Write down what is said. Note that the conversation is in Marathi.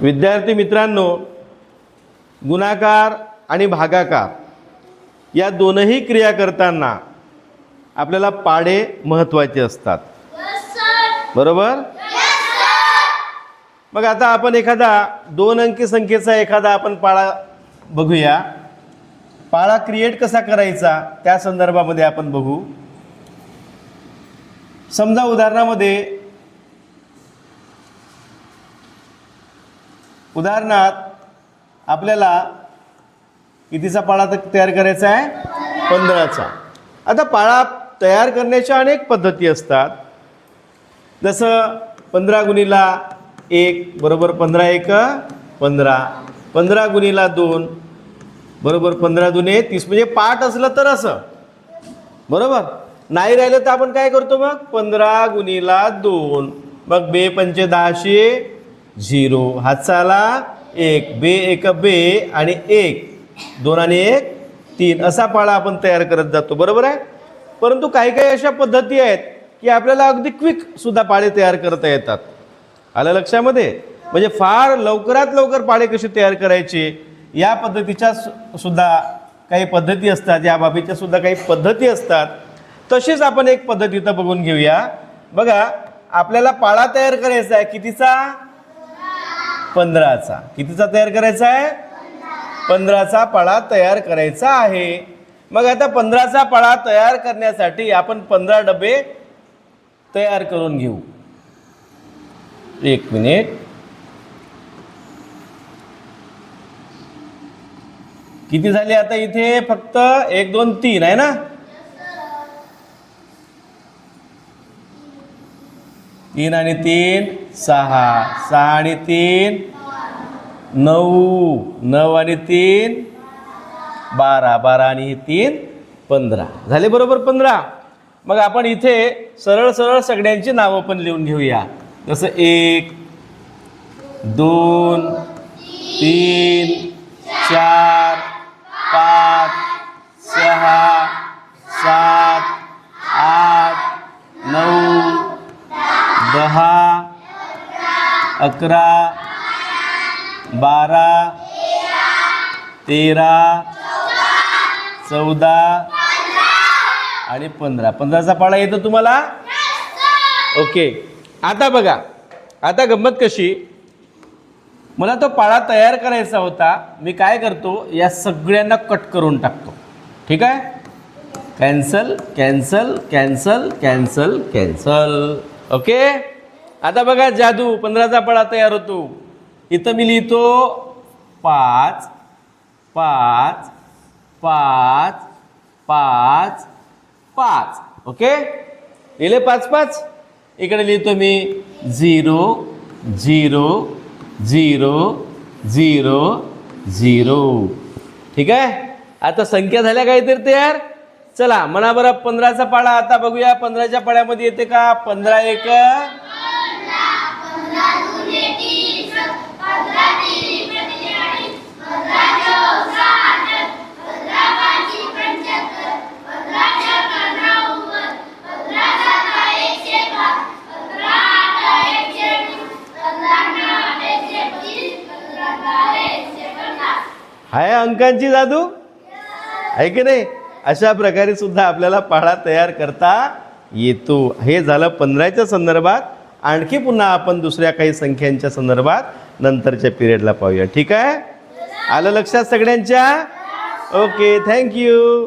विद्यार्थी मित्रांनो गुणाकार आणि भागाकार या दोनही क्रिया करताना आपल्याला पाडे महत्त्वाचे असतात. बरोबर? मग आता आपण एखादा दोन अंकी संख्येचा एखादा आपण पाळा बघूया. पाळा क्रिएट कसा करायचा? त्या संदर्भामध्ये आपण बघू. समजा उदाहरणामध्ये उदाहरणार्थ आपल्याला कितीचा पाळा तयार करायचा आहे? पंधराचा. आता पाळा तयार करण्याच्या अनेक पद्धती असतात. जसं पंधरा गुणीला एक बरोबर पंधरा एक पंधरा. पंधरा गुणीला दोन बरोबर पंधरा दुने तीस. म्हणजे पाठ असलं तर असं. बरोबर? नाही राहिलं तर आपण काय करतो मग? पंधरा गुणीला दोन. मग बे पंचे दहाशे झिरो. हातचाला एक बे एक बे आणि एक. दोन आणि एक तीन. असा पाळा आपण तयार करत जातो. बरोबर आहे? परंतु काही काही अशा पद्धती आहेत की आपल्याला अगदी क्विक सुद्धा पाळे तयार करता येतात. आलं लक्षामध्ये? म्हणजे फार लवकरात लवकर पाळे कसे तयार करायचे? या पद्धतीच्या सु- सुद्धा काही पद्धती असतात. या बाबीच्या सुद्धा काही पद्धती असतात. तशीच आपण एक पद्धत इथं बघून घेऊया. बघा आपल्याला पाळा तयार करायचा आहे. कितीचा? पंधराचा. कितीचा तयार करायचा आहे? पंधराचा पाळा तयार करायचा आहे. मग आता पंधराचा पाळा तयार करण्यासाठी आपण पंधरा डबे तयार करून घेऊ. एक मिनिट. किती झाले आता इथे? फक्त एक दोन तीन आहे ना? तीन आणि तीन. सहा सहा आणि तीन. नऊ नऊ आणि तीन. बारा बारा आणि हे तीन पंधरा. झाले बरोबर पंधरा? मग आपण इथे सरळ सरळ सगळ्यांची नावं पण लिहून घेऊया. जसं एक दोन तीन चार पाच अकरा बारा तेरा चौदा आणि पंधरा. पंधराचा पाळा येतो तुम्हाला? ओके. आता बघा. आता गंमत कशी? मला तो पाळा तयार करायचा होता. मी काय करतो? या सगळ्यांना कट करून टाकतो. ठीक आहे? Cancel cancel cancel cancel cancel. Okay? आता बघा जादू पंधराचा पळा तयार होतो. इथं मी लिहितो पाच पाच पाच पाच पाच. ओके? लिहिले पाच पाच? इकडे लिहितो मी zero zero zero zero zero. ठीक आहे? आता संख्या झाल्या काहीतरी तयार? चला म्हणा बरं पंधराचा पाडा आता बघूया पंधराच्या पाळ्यामध्ये येते का? पंधरा एक. आहे अंकांची जादू? आहे की नाही? अशा प्रकारे सुद्धा आपल्याला पाढा तयार करता येतो. हे झालं पंधराच्या संदर्भात. आणखी पुन्हा आपण दुसऱ्या काही संख्यांच्या संदर्भात नंतरच्या पिरियडला पाहूया. ठीक आहे? आलं लक्षात सगळ्यांच्या? Okay thank you